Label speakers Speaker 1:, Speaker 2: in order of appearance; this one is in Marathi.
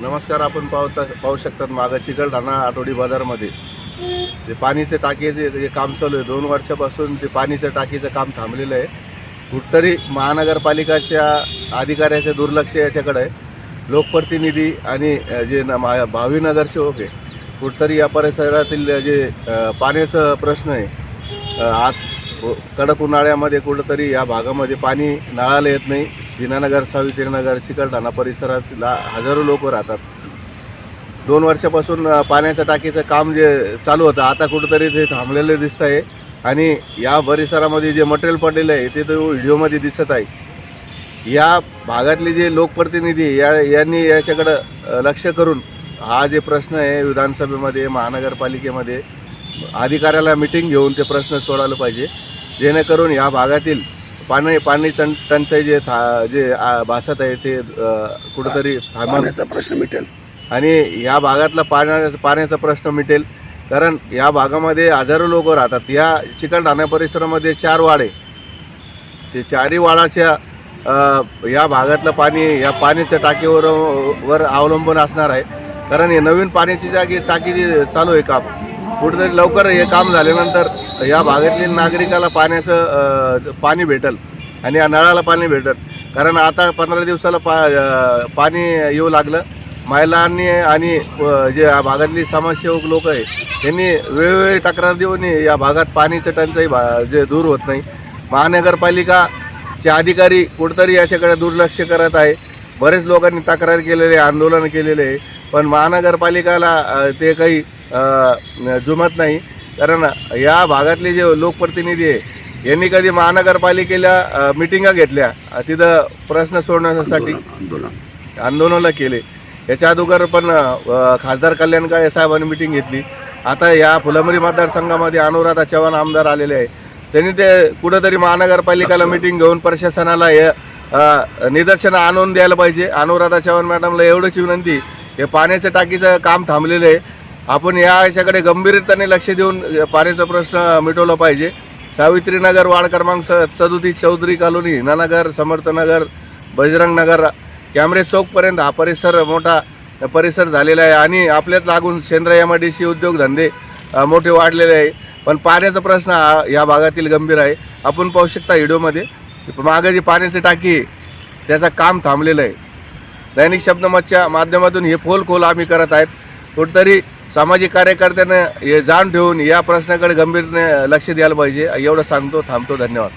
Speaker 1: नमस्कार आपण पाहता पाहू शकतात मागं चिकलठाणा आठवडी बाजारमध्ये. ते पाणीचे टाकीचे जे काम चालू आहे दोन वर्षापासून ते पाणीचं टाकीचं काम थांबलेलं आहे. कुठतरी महानगरपालिकाच्या अधिकाऱ्याचे दुर्लक्ष याच्याकडे आहे. लोकप्रतिनिधी आणि जे न भावी नगरसेवक आहे कुठतरी या परिसरातील जे पाण्याचं प्रश्न आहे आत कडक उन्हाळ्यामध्ये कुठंतरी या भागामध्ये पाणी नळाला येत नाही. सीनानगर सावित्रीनगर चिकलठाणा परिसरातला हजारो लोक राहतात. दोन वर्षापासून पाण्याचं पाण्याच्या टाकीचं काम जे चालू होतं आता कुठंतरी ते थांबलेलं दिसत आहे. आणि या परिसरामध्ये जे मटेरियल पडलेलं आहे ते तो व्हिडिओमध्ये दिसत आहे. या भागातले जे लोकप्रतिनिधी या यांनी याच्याकडं लक्ष करून हा जे प्रश्न आहे विधानसभेमध्ये महानगरपालिकेमध्ये अधिकाऱ्याला मिटिंग घेऊन ते प्रश्न सोडवलं पाहिजे. जेणेकरून या भागातील पाणी पाणी टं टंचाई जे था जे आ, भासत आहे ते अ, कुठंतरी थांबवून
Speaker 2: पाण्याचा प्रश्न मिटेल.
Speaker 1: आणि या भागातला पाण्या पाण्याचा प्रश्न मिटेल. कारण या भागामध्ये हजारो लोक राहतात. या चिकलठाणा परिसरामध्ये चार वाडे. ते चारही वाडाच्या अ, या भागातलं पाणी या पाण्याच्या टाकीवर वर अवलंबून असणार आहे. कारण हे नवीन पाण्याची जागी टाकी जी चालू आहे काम. कुठेतरी लवकर हे काम झाल्यानंतर या भागातील नागरिकाला पाण्याचं पाणी भेटल आणि या नळाला पाणी भेटल. कारण आता पंधरा दिवसाला पा पाणी येऊ लागलं. महिलांनी आणि जे या भागातली समाजसेवक लोक आहे त्यांनी वेळोवेळी तक्रार देऊन या भागात पाणीचं टंचाई भा जे दूर होत नाही. महानगरपालिकाचे अधिकारी कुठंतरी याच्याकडे दुर्लक्ष करत आहे. बरेच लोकांनी तक्रार केलेले आहे आंदोलन केलेले आहे. पण महानगरपालिकाला ते काही जुमत नाही. कारण या भागातले जे लोकप्रतिनिधी आहे यांनी कधी महानगरपालिकेला मिटिंगा घेतल्या तिथं प्रश्न सोडवण्यासाठी
Speaker 2: आंदोलन
Speaker 1: आंदोलनं. केले. याच्या अगोदर पण खासदार कल्याण काळे साहेबांनी मिटिंग घेतली. आता या फुलंब्री मतदारसंघामध्ये अनुराधा चव्हाण आमदार आलेले आहे त्यांनी ते कुठंतरी महानगरपालिकेला मिटिंग घेऊन प्रशासनाला हे निदर्शनं आणून द्यायला पाहिजे. अनुराधा चव्हाण मॅडमला एवढंच विनंती हे पाण्याच्या टाकीचं काम थांबलेलं आहे. आपण या याच्याकडे गंभीरतेने लक्ष देऊन पाण्याचा प्रश्न मिटवला पाहिजे. सावित्रीनगर वार्ड क्रमांक स सदोतीस चौधरी कॉलनी हिनानगर समर्थनगर बजरंग नगर कॅमरे चौकपर्यंत हा परिसर मोठा परिसर झालेला आहे आणि आपल्यात लागून Shendra M I D C उद्योगधंदे मोठे वाढलेले आहे. पण पाण्याचा प्रश्न हा या भागातील गंभीर आहे. आपण पाहू शकता व्हिडिओमध्ये मागं जी पाण्याची टाकी त्याचं काम थांबलेलं आहे. दैनिक शब्दमतच्या माध्यमातून हे फोल खोल आम्ही करत आहेत. कुठंतरी सामाजिक कार्यकर्त्यानं हे जाण ठेवून या प्रश्नाकडे गंभीरने लक्ष द्यायला पाहिजे. एवढं सांगतो थांबतो धन्यवाद.